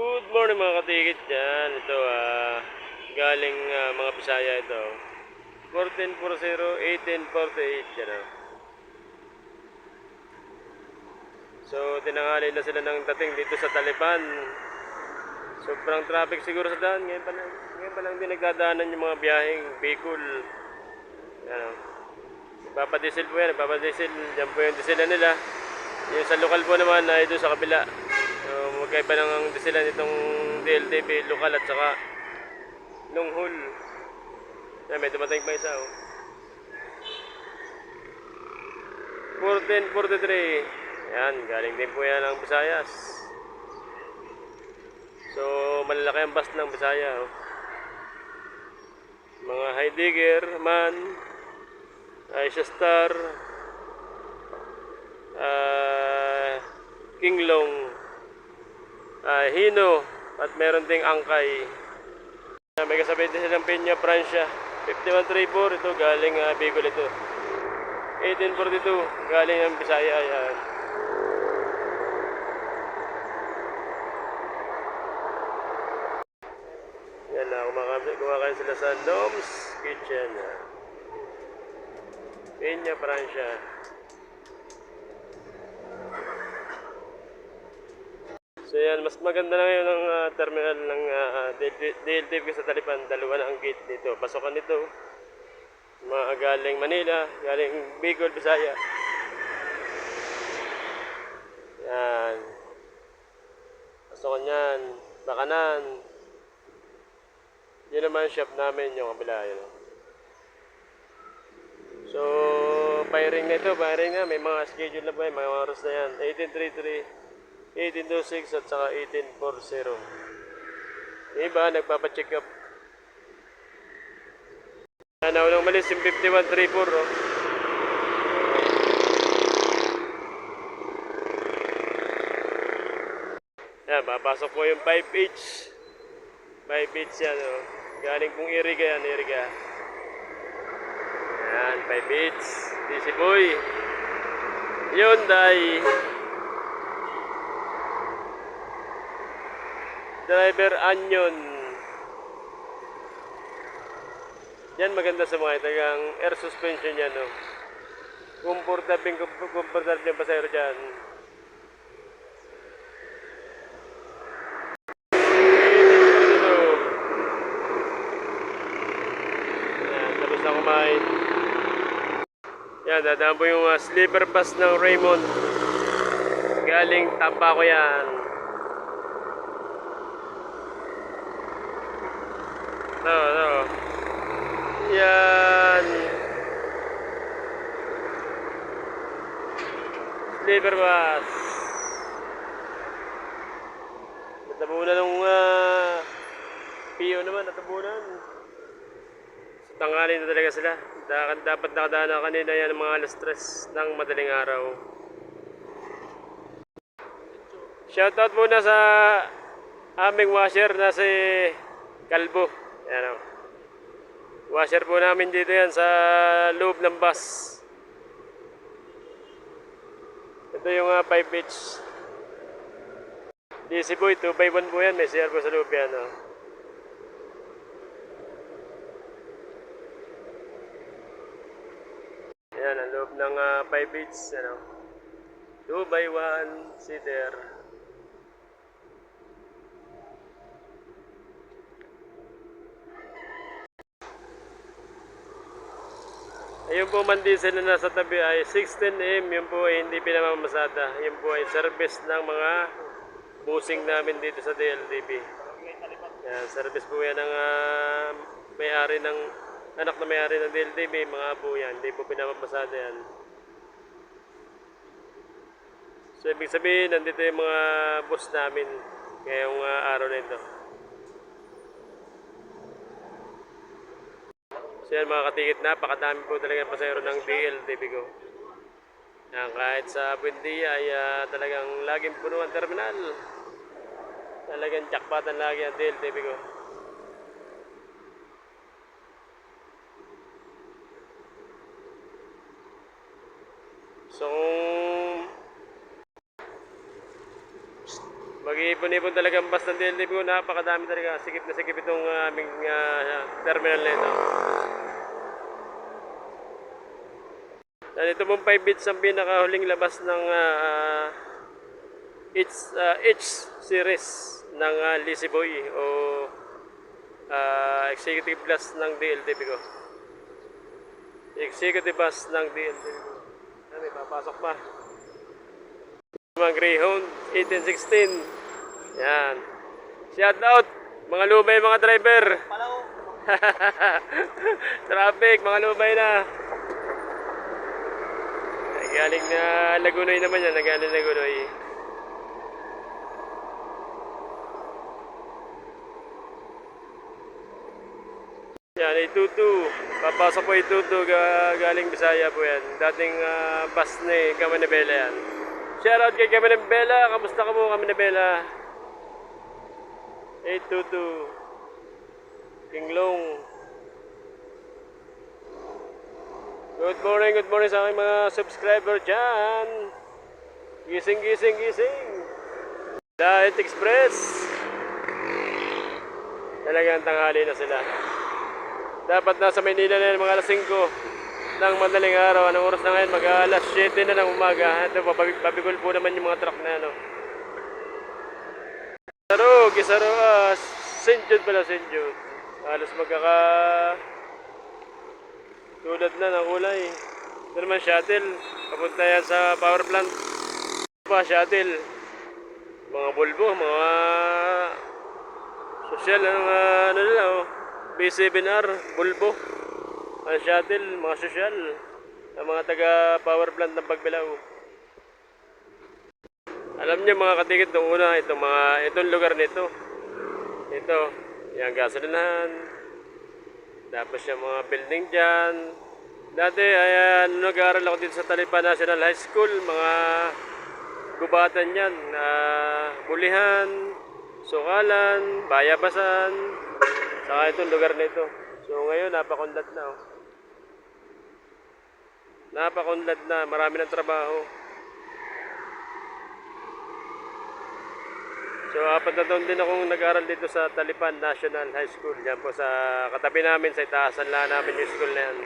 Good morning mga katigit dyan. Ito ah, galing ah, mga Bisaya ito. 1440, 1848 yan ah. So, tinanghali na sila ng dating dito sa Taliban. Sobrang traffic siguro sa daan. Ngayon pa lang, ngayon pa lang din nagdadaanan yung mga biyaheng Bicol. Yan ah. Nagpapadiesel po yan, nagpapadiesel. Diyan po yung diesel nila. Yung sa lokal po naman ay doon sa kabila. So, magkaiba lang ang dieselan itong DLTV lokal at saka Longhol. Yan, may dumating pa isa oh. 1443. Yan, galing din po yan ang Visayas. So, malalaki ang bus ng Bisaya. Oh. Mga Heidegger, Man, Aisha Star, ah, Kinglong, ah, Hino, at meron ding Angkay. Ah, May kasabay din silang Peña, Francia. 5134, ito galing uh, Bicol ito. 1842, galing ng Bisaya. Yan. Yan na, kumakain, kumakain sila sa Dom's Kitchen. ah. Peña, Francia. So yan, mas maganda na ngayon ang ah, terminal ng uh, DLTV sa Talipan. Dalawa na ang gate dito. Pasokan nito. Mga galing Manila, galing Bicol, Bisaya. Yan. Pasokan yan. Bakanan. Yan naman shop namin yung kabila. Oh. So, firing na ito, firing na. May mga schedule na ba yan, mga oras na yan. 1833. 1826 at saka 1840. Yung iba, nagpapacheck up. Yan, naunang malis yung 5134, oh. Yan, papasok po yung 5H. 5H yan, oh. Galing pong Iriga yan, Iriga. Yan, 5H. DC Boy. Hyundai. Driver Anyon. Yan maganda sa mga itagang air suspension yan, no. Comfortable, comfortable yung pasayro dyan. Yan, tapos na. Yan, dadaan po yung uh, sleeper bus ng Raymond. Galing Tampaco yan. No, no. Yan. Sleeper bus. Natabunan ng uh, PO naman, natabunan. Sa tanghali na talaga sila. Da- Dapat nakadaan na kanina yan mga alas stress ng madaling araw. Shoutout muna sa aming washer na si Kalbo. Yan o. Washer po namin dito yan sa loob ng bus. Ito yung uh, 5 inch. DC boy, 2 by 1 po yan. May CR po sa loob yan. Oh. Yan, ang loob ng uh, 5 inch. Ano. 2 by 1 seater. Ayun po man diesel na nasa tabi ay 16M, yun po ay hindi pinamamasada. Yun po ay service ng mga busing namin dito sa DLTV. Yan, service po yan ng ah, may-ari ng anak na may-ari ng DLTV, mga po yan, hindi po pinamamasada yan. So ibig sabihin, nandito yung mga bus namin ngayong ah, araw na ito. So yan mga katikit, napakadami po talaga pasayro ng DLTV ko. Yan, kahit sa Buendia ay ah, talagang laging puno ang terminal. Talagang jackpotan lagi ang DLTV ko. So, kung mag ipon-ipon talaga ang bus ng DLTV ko. Napakadami talaga. Sikip na sikip itong ah, aming ah, terminal na ito. Yan, ito pong 5 bits ang pinakahuling labas ng uh, H, ah, H series ng uh, Lizzy Boy o ah, executive class ng DLTV ko. Executive bus ng DLTV ko. May papasok pa. Mga Greyhound 1816. Yan. Shout out mga lumay mga driver. Traffic, mga lumay na. Galing na Lagunoy naman yan, nagaling Lagunoy. Yan, itutu. Papasok po itutu, ga- galing Bisaya po yan. Dating ah, bus ni Kamanabela yan. Shoutout kay Kamanabela, kamusta ka po Kamanabela? 822. Kinglong. Good morning, good morning sa aking mga subscriber dyan. Gising, gising, gising. Diet Express. Talagang tanghali na sila. Dapat nasa Maynila na yan, mga alas 5 ng madaling araw. Anong oras na ngayon? Mag alas 7 na ng umaga. Ito, babig, babigol po naman yung mga truck na ano. Kisaro, Kisaro, ah, St. Jude pala, St. Jude. Halos magkaka... Tulad na ng kulay. Ito naman shuttle. Papunta yan sa power plant. Pa, shuttle. Mga bulbo, mga... Social, ano, ano nila, oh. B7R, bulbo. Ang shuttle, mga social. Ang mga taga power plant ng Pagbilao. Alam niyo mga katikit nung una, itong mga itong lugar nito. Ito, yung gasolinahan. Tapos yung mga building dyan. Dati, ayan, nag-aaral ako dito sa Talipa National High School. Mga gubatan yan. na bulihan, sukalan, bayabasan. Saka itong lugar na ito. So ngayon, napakunlad na. Oh. Napakunlad na. Marami ng trabaho. So, apat na taon din akong nag-aral dito sa Talipan National High School. Diyan po sa katabi namin, sa itaasan lang namin yung school na yan.